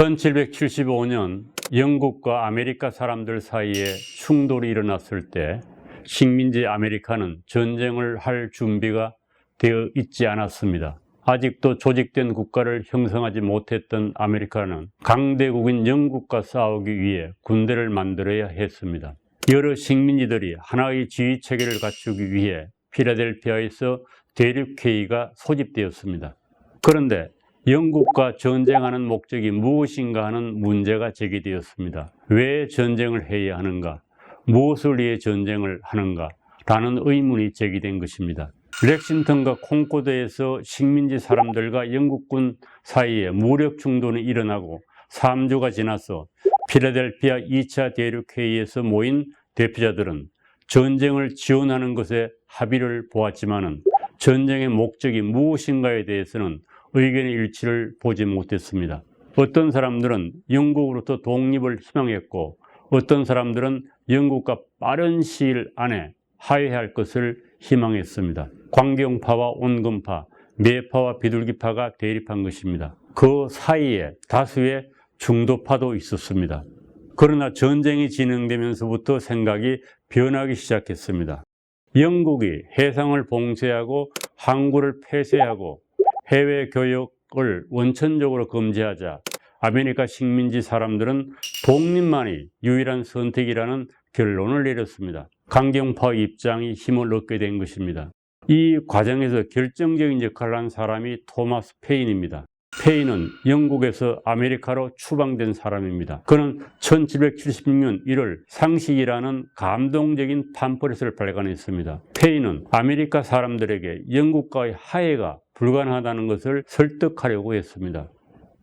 1775년 영국과 아메리카 사람들 사이에 충돌이 일어났을 때 식민지 아메리카는 전쟁을 할 준비가 되어 있지 않았습니다. 아직도 조직된 국가를 형성하지 못했던 아메리카는 강대국인 영국과 싸우기 위해 군대를 만들어야 했습니다. 여러 식민지들이 하나의 지휘 체계를 갖추기 위해 필라델피아에서 대륙회의가 소집되었습니다. 그런데 영국과 전쟁하는 목적이 무엇인가 하는 문제가 제기되었습니다. 왜 전쟁을 해야 하는가? 무엇을 위해 전쟁을 하는가? 라는 의문이 제기된 것입니다. 렉싱턴과 콩코드에서 식민지 사람들과 영국군 사이에 무력 충돌이 일어나고 3주가 지나서 필라델피아 2차 대륙회의에서 모인 대표자들은 전쟁을 지원하는 것에 합의를 보았지만은 전쟁의 목적이 무엇인가에 대해서는 의견의 일치를 보지 못했습니다. 어떤 사람들은 영국으로부터 독립을 희망했고 어떤 사람들은 영국과 빠른 시일 안에 화해할 것을 희망했습니다. 광경파와 온건파, 매파와 비둘기파가 대립한 것입니다. 그 사이에 다수의 중도파도 있었습니다. 그러나 전쟁이 진행되면서부터 생각이 변하기 시작했습니다. 영국이 해상을 봉쇄하고 항구를 폐쇄하고 해외 교역을 원천적으로 금지하자 아메리카 식민지 사람들은 독립만이 유일한 선택이라는 결론을 내렸습니다. 강경파 입장이 힘을 얻게 된 것입니다. 이 과정에서 결정적인 역할을 한 사람이 토마스 페인입니다. 페인은 영국에서 아메리카로 추방된 사람입니다. 그는 1776년 1월 상식이라는 감동적인 팜플렛을 발간했습니다. 페인은 아메리카 사람들에게 영국과의 화해가 불가능하다는 것을 설득하려고 했습니다.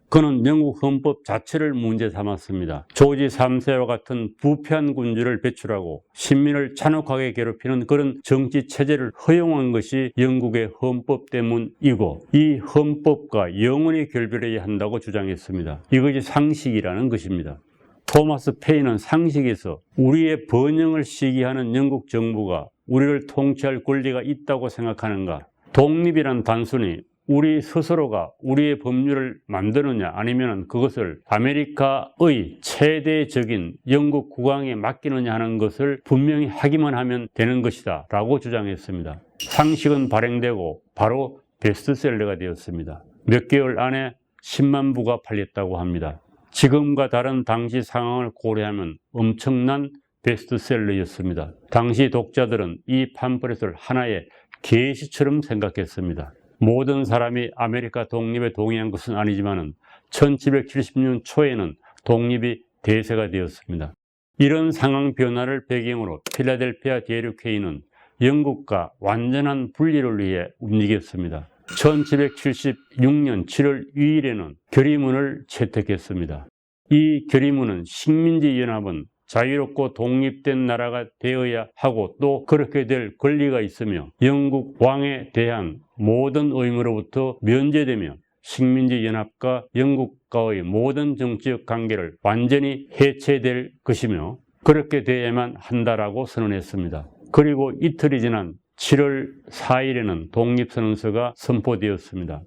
그는 영국 헌법 자체를 문제 삼았습니다. 조지 3세와 같은 부패한 군주를 배출하고 신민을 잔혹하게 괴롭히는 그런 정치 체제를 허용한 것이 영국의 헌법 때문이고 이 헌법과 영원히 결별해야 한다고 주장했습니다. 이것이 상식이라는 것입니다. 토마스 페인은 상식에서 우리의 번영을 시기하는 영국 정부가 우리를 통치할 권리가 있다고 생각하는가? 독립이란 단순히 우리 스스로가 우리의 법률을 만드느냐 아니면 그것을 아메리카의 최대적인 영국 국왕에 맡기느냐 하는 것을 분명히 하기만 하면 되는 것이다 라고 주장했습니다. 상식은 발행되고 바로 베스트셀러가 되었습니다. 몇 개월 안에 10만 부가 팔렸다고 합니다. 지금과 다른 당시 상황을 고려하면 엄청난 베스트셀러였습니다. 당시 독자들은 이 팜플렛을 하나의 계시처럼 생각했습니다. 모든 사람이 아메리카 독립에 동의한 것은 아니지만 1770년 초에는 독립이 대세가 되었습니다. 이런 상황 변화를 배경으로 필라델피아 대륙회의는 영국과 완전한 분리를 위해 움직였습니다. 1776년 7월 2일에는 결의문을 채택했습니다. 이 결의문은 식민지 연합은 자유롭고 독립된 나라가 되어야 하고 또 그렇게 될 권리가 있으며 영국 왕에 대한 모든 의무로부터 면제되며 식민지 연합과 영국과의 모든 정치적 관계를 완전히 해체될 것이며 그렇게 되어야만 한다라고 선언했습니다. 그리고 이틀이 지난 7월 4일에는 독립선언서가 선포되었습니다.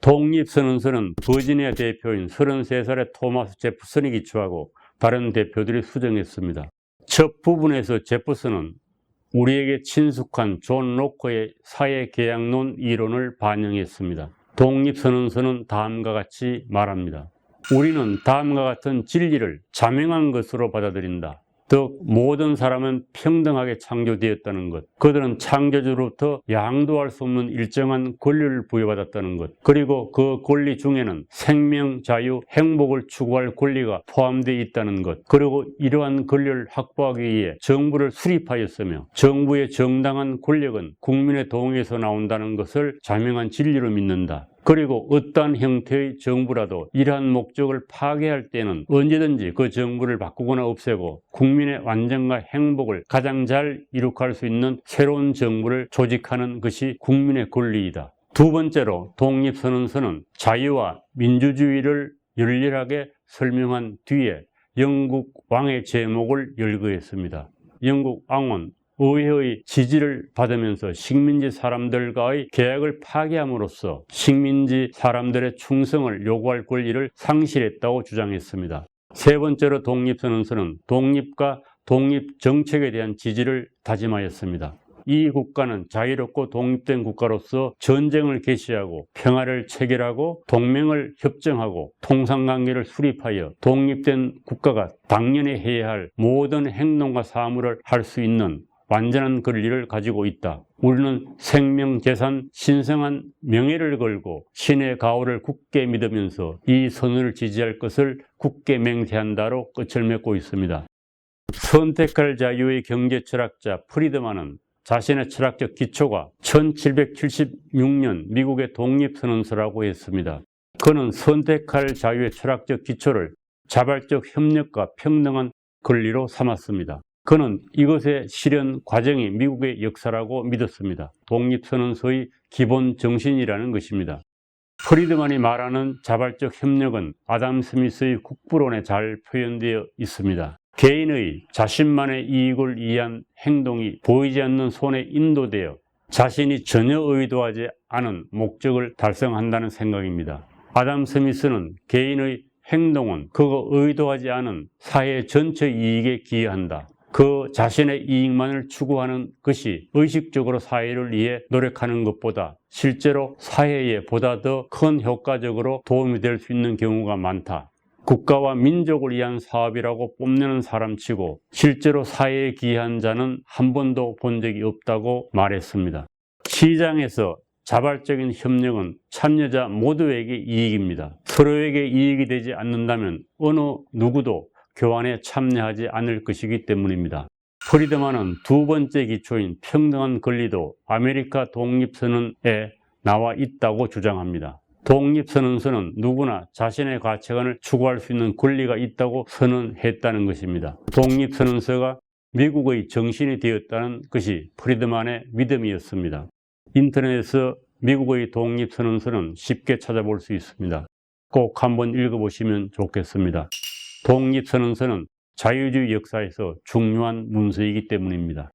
독립선언서는 버지니아 대표인 33살의 토마스 제프슨이 기초하고 다른 대표들이 수정했습니다. 첫 부분에서 제프슨은 우리에게 친숙한 존 로커의 사회계약론 이론을 반영했습니다. 독립선언서는 다음과 같이 말합니다. 우리는 다음과 같은 진리를 자명한 것으로 받아들인다. 즉 모든 사람은 평등하게 창조되었다는 것. 그들은 창조주로부터 양도할 수 없는 일정한 권리를 부여받았다는 것. 그리고 그 권리 중에는 생명, 자유, 행복을 추구할 권리가 포함되어 있다는 것. 그리고 이러한 권리를 확보하기 위해 정부를 수립하였으며 정부의 정당한 권력은 국민의 동의에서 나온다는 것을 자명한 진리로 믿는다. 그리고 어떠한 형태의 정부라도 이러한 목적을 파괴할 때는 언제든지 그 정부를 바꾸거나 없애고 국민의 완전과 행복을 가장 잘 이룩할 수 있는 새로운 정부를 조직하는 것이 국민의 권리이다. 두 번째로 독립선언서는 자유와 민주주의를 열렬하게 설명한 뒤에 영국 왕의 제목을 열거했습니다. 영국 왕은 의회의 지지를 받으면서 식민지 사람들과의 계약을 파기함으로써 식민지 사람들의 충성을 요구할 권리를 상실했다고 주장했습니다. 세 번째로 독립선언서는 독립과 독립 정책에 대한 지지를 다짐하였습니다. 이 국가는 자유롭고 독립된 국가로서 전쟁을 개시하고 평화를 체결하고 동맹을 협정하고 통상관계를 수립하여 독립된 국가가 당연히 해야 할 모든 행동과 사물을 할수 있는 완전한 권리를 가지고 있다. 우리는 생명, 재산, 신성한 명예를 걸고 신의 가호를 굳게 믿으면서 이 선언을 지지할 것을 굳게 맹세한다로 끝을 맺고 있습니다. 선택할 자유의 경제 철학자 프리드만은 자신의 철학적 기초가 1776년 미국의 독립선언서라고 했습니다. 그는 선택할 자유의 철학적 기초를 자발적 협력과 평등한 권리로 삼았습니다. 그는 이것의 실현 과정이 미국의 역사라고 믿었습니다. 독립선언서의 기본 정신이라는 것입니다. 프리드만이 말하는 자발적 협력은 아담 스미스의 국부론에 잘 표현되어 있습니다. 개인의 자신만의 이익을 위한 행동이 보이지 않는 손에 인도되어 자신이 전혀 의도하지 않은 목적을 달성한다는 생각입니다. 아담 스미스는 개인의 행동은 그가 의도하지 않은 사회 전체 이익에 기여한다. 그 자신의 이익만을 추구하는 것이 의식적으로 사회를 위해 노력하는 것보다 실제로 사회에 보다 더 큰 효과적으로 도움이 될 수 있는 경우가 많다. 국가와 민족을 위한 사업이라고 뽐내는 사람치고 실제로 사회에 기여한 자는 한 번도 본 적이 없다고 말했습니다. 시장에서 자발적인 협력은 참여자 모두에게 이익입니다. 서로에게 이익이 되지 않는다면 어느 누구도 교환에 참여하지 않을 것이기 때문입니다. 프리드만은 두 번째 기초인 평등한 권리도 아메리카 독립선언에 나와 있다고 주장합니다. 독립선언서는 누구나 자신의 가치관을 추구할 수 있는 권리가 있다고 선언했다는 것입니다. 독립선언서가 미국의 정신이 되었다는 것이 프리드만의 믿음이었습니다. 인터넷에서 미국의 독립선언서는 쉽게 찾아볼 수 있습니다. 꼭 한번 읽어보시면 좋겠습니다. 독립선언서는 자유주의 역사에서 중요한 문서이기 때문입니다.